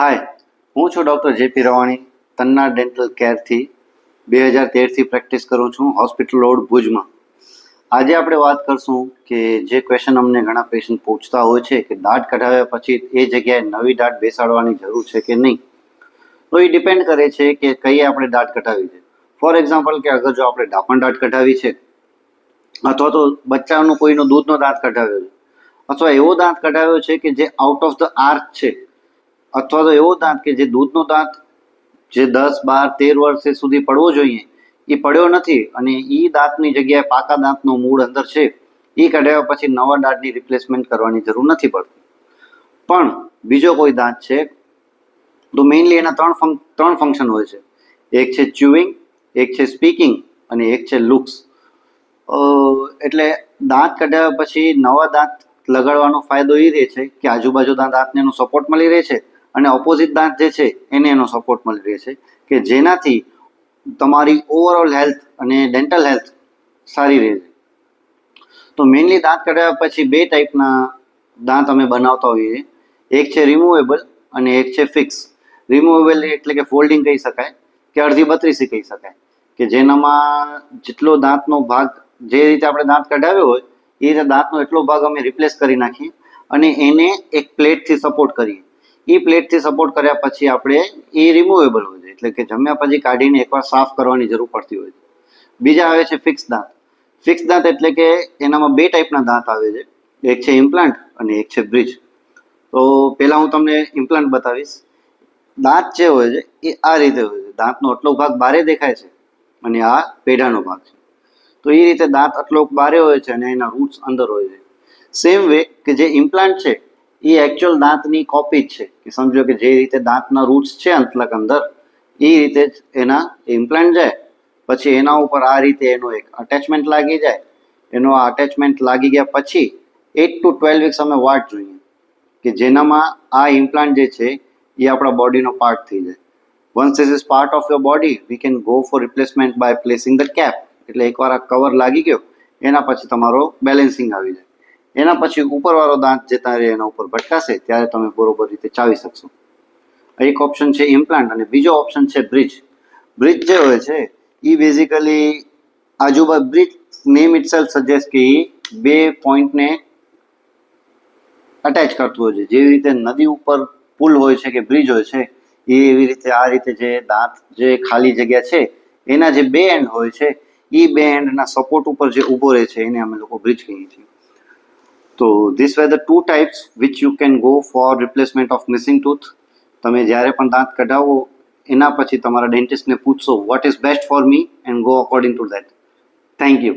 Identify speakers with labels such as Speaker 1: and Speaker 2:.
Speaker 1: હું છું doctor JP Ravani Tanna dental કેરથી બે હજાર તેરથી પ્રેક્ટિસ કરું છું હોસ્પિટલ રોડ ભુજમાં. આજે આપણે વાત કરશું કે જે ક્વેશ્ચન અમને ઘણા પેશન્ટ પૂછતા હોય છે કે દાંત કઢાવ્યા પછી એ જગ્યાએ નવી દાંત બેસાડવાની જરૂર છે કે નહીં? તો એ ડિપેન્ડ કરે છે કે કઈ આપણે દાંત કઢાવી છે. ફોર એક્ઝામ્પલ કે અગર જો આપણે ડાપણ દાંત કઢાવી છે, અથવા તો બચ્ચાનું કોઈનો દૂધનો દાંત કઢાવ્યો છે, અથવા એવો દાંત કઢાવ્યો છે કે જે આઉટ ઓફ ધ આર્ક છે. અથવા તો એવો દાંત કે જે દૂધનો દાંત જે દસ, બાર, તેર વર્ષ સુધી પડવો જોઈએ, એ પડ્યો નથી અને એ દાંતની જગ્યાએ પાકા દાંતનો મૂળ અંદર છે એ કઢાવ્યા પછી નવા દાંતની રિપ્લેસમેન્ટ કરવાની જરૂર નથી પડતી. પણ બીજો કોઈ દાંત છે, તો મેઇનલી એના ત્રણ ફંક ત્રણ ફંક્શન હોય છે. એક છે ચ્યુઇંગ એક છે સ્પીકિંગ અને એક છે લુક્સ એટલે દાંત કઢાવ્યા પછી નવા દાંત લગાડવાનો ફાયદો એ રહે છે કે આજુબાજુના દાંતને એનો સપોર્ટ મળી રહે છે અને ઓપોઝિટ દાંત જે છે, એને એનો સપોર્ટ મળી રહે છે કે જેનાથી તમારી ઓવરઓલ હેલ્થ અને ડેન્ટલ હેલ્થ સારી રહે છે. તો મેઇનલી દાંત કઢાવ્યા પછી બે ટાઈપના દાંત અમે બનાવતા હોઈએ એક છે રિમૂવેબલ અને એક છે ફિક્સ રિમૂવેબલ એટલે કે ફોલ્ડિંગ કહી શકાય કે અડધી બત્રીસી કહી શકાય કે જેનામાં જેટલો દાંતનો ભાગ જે રીતે આપણે દાંત કઢાવ્યો હોય, એ રીતે દાંતનો એટલો ભાગ અમે રિપ્લેસ કરી નાખીએ અને એને એક પ્લેટથી સપોર્ટ કરીએ. એ પ્લેટથી સપોર્ટ કર્યા પછી આપણે એ રિમુવેબલ હોય છે. એટલે કે જમ્યા પછી કાઢીને એકવાર સાફ કરવાની જરૂર પડતી હોય છે. બીજા આવે છે ફિક્સ દાંત. ફિક્સ દાંત એટલે કે એનામાં બે ટાઈપના દાંત આવે છે. એક છે ઇમ્પ્લાન્ટ અને એક છે બ્રિજ તો પહેલાં હું તમને ઇમ્પ્લાન્ટ બતાવીશ. દાંત જે હોય છે, એ આ રીતે હોય છે. દાંતનો આટલો ભાગ બારે દેખાય છે અને આ પેઢાનો ભાગ છે. તો એ રીતે દાંત આટલો બારે હોય છે અને એના રૂટ્સ અંદર હોય છે. સેમ વે કે જે ઇમ્પ્લાન્ટ છે એ એકચ્યુઅલ દાંતની કોપી જ છે. કે સમજો કે જે રીતે દાંતના રૂટ્સ છે અંતલક અંદર, એ રીતે જ એના ઇમ્પ્લાન્ટ જાય. પછી એના ઉપર આ રીતે એનો એક અટેચમેન્ટ લાગી જાય. એનો આ અટેચમેન્ટ લાગી ગયા પછી એટ ટુ ટ્વેલ્વ વીક્સ અમે વાટ જોઈએ. કે જેનામાં આ ઇમ્પ્લાન્ટ જે છે, એ આપણા બોડીનો પાર્ટ થઈ જાય. Once this is part of your body we can go for replacement by placing the cap એટલે એકવાર આ કવર લાગી ગયો, એના પછી તમારો બેલેન્સિંગ આવી જાય. એના પછી ઉપરવાળો દાંત જે તારે એના ઉપર ભટકાશે, ત્યારે તમે બરોબર રીતે ચાવી શકશો. એક ઓપ્શન છે ઇમ્પ્લાન્ટ અને બીજો ઓપ્શન છે બ્રિજ બ્રિજ જે હોય છે એ બેઝિકલી આજુબાજુ bridge name itself suggest કે એ બે પોઈન્ટને અટેચ કરતું હોય છે. જેવી રીતે નદી ઉપર પુલ હોય છે કે બ્રિજ હોય છે, એ એવી રીતે આ રીતે જે દાંત જે ખાલી જગ્યા છે, એના જે બે એન્ડ હોય છે એ બે એન્ડના સપોર્ટ ઉપર જે ઊભો રહે છે, એને અમે લોકો બ્રિજ કહીએ છીએ. તો this were the two types which you can go for replacement of missing tooth તમે જ્યારે પણ દાંત કઢાવો, એના પછી તમારા ડેન્ટિસ્ટને પૂછશો what is best for me and go according to that thank you